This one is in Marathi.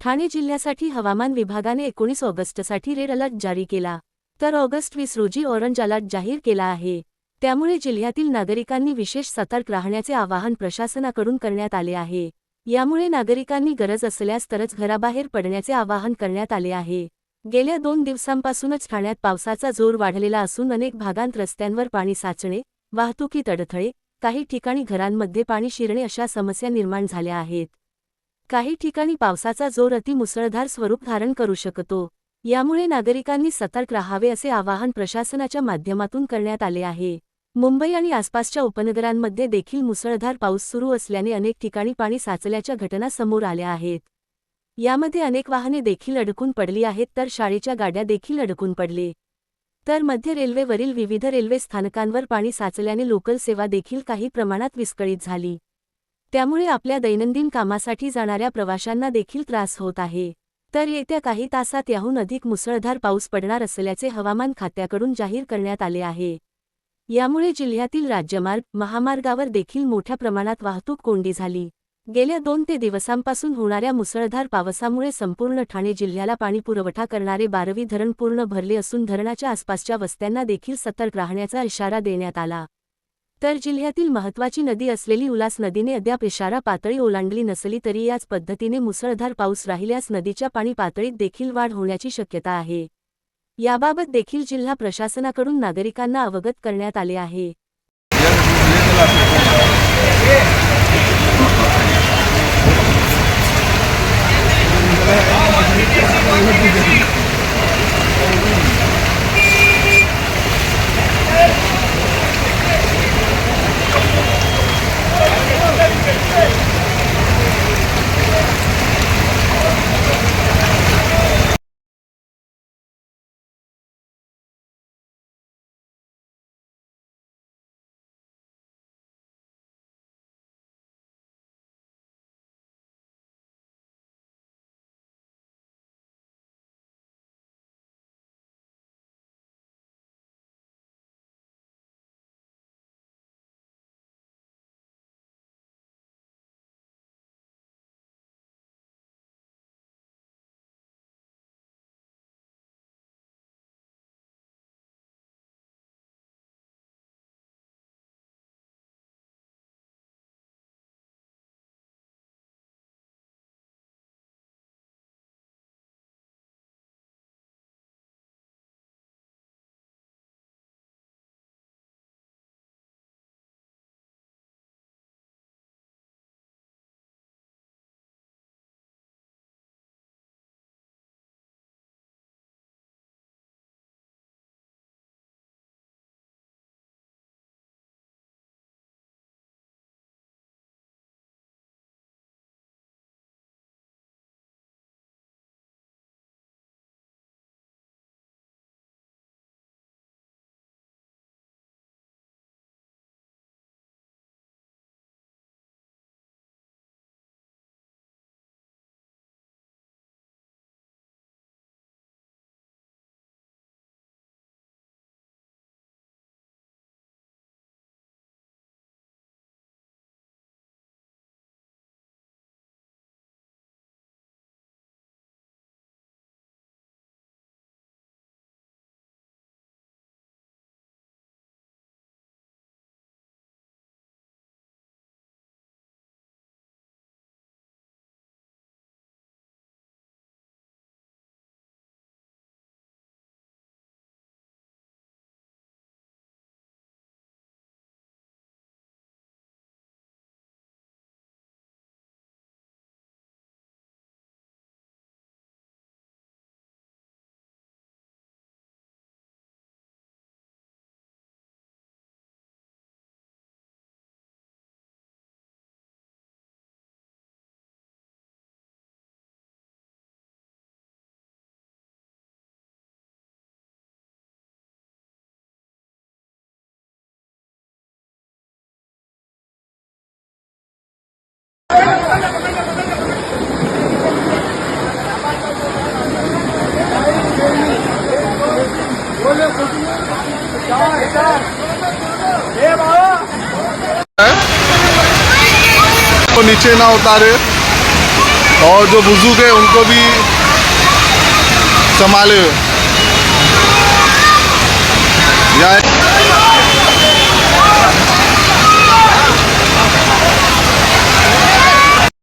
ठाणे जिल्ह्यासाठी हवामान विभागाने एकोणीस ऑगस्टसाठी रेड अलर्ट जारी केला. तर ऑगस्ट वीस रोजी ऑरेंज अलर्ट जाहीर केला आहे. त्यामुळे जिल्ह्यातील नागरिकांनी विशेष सतर्क राहण्याचे आवाहन प्रशासनाकडून करण्यात आले आहे. यामुळे नागरिकांनी गरज असल्यास तरच घराबाहेर पडण्याचे आवाहन करण्यात आले आहे. गेल्या दोन दिवसांपासूनच ठाण्यात पावसाचा जोर वाढलेला असून अनेक भागांत रस्त्यांवर पाणी साचणे वाहतुकीत अडथळे काही ठिकाणी घरांमध्ये पाणी शिरणे अशा समस्या निर्माण झाल्या आहेत. काही ठिकाणी पावसाचा जोर अतिमुसळधार स्वरूप धारण करू शकतो. यामुळे नागरिकांनी सतर्क राहावे असे आवाहन प्रशासनाच्या माध्यमातून करण्यात आले आहे. मुंबई आणि आसपासच्या उपनगरांमध्ये देखील मुसळधार पाऊस सुरू असल्याने अनेक ठिकाणी पाणी साचल्याच्या घटना समोर आल्या आहेत. यामध्ये अनेक वाहने देखील अडकून पडली आहेत तर शाळेच्या गाड्या देखील अडकून पडले. तर मध्य रेल्वेवरील विविध रेल्वे स्थानकांवर पाणी साचल्याने लोकल सेवा देखील काही प्रमाणात विस्कळीत झाली. त्यामुळे आपल्या दैनंदिन कामासाठी जाणाऱ्या प्रवाशांना देखील त्रास होत आहे. तर येत्या काही तासात याहून अधिक मुसळधार पाऊस पडणार असल्याचे हवामान खात्याकडून जाहीर करण्यात आले आहे. यामुळे जिल्ह्यातील राज्यमार्ग महामार्गावर देखील मोठ्या प्रमाणात वाहतूक कोंडी झाली. गेल्या दोन ते दिवसांपासून होणाऱ्या मुसळधार पावसामुळे संपूर्ण ठाणे जिल्ह्याला पाणीपुरवठा करणारे बारवी धरण पूर्ण भरले असून धरणाच्या आसपासच्या वस्त्यांना देखील सतर्क राहण्याचा इशारा देण्यात आला. तर जिल्ह्यातील महत्त्वाची नदी असलेली उल्हास नदीने अद्याप इशारा पातळी ओलांडली नसली तरी याच पद्धतीने मुसळधार पाऊस राहिल्यास नदीच्या पाणी पातळीत देखील वाढ होण्याची शक्यता आहे. याबाबत देखील जिल्हा प्रशासनाकडून नागरिकांना अवगत करण्यात आले आहे. तो नीचे ना उतारे। और जो बुज़ुर्ग है उनको भी संभाले। या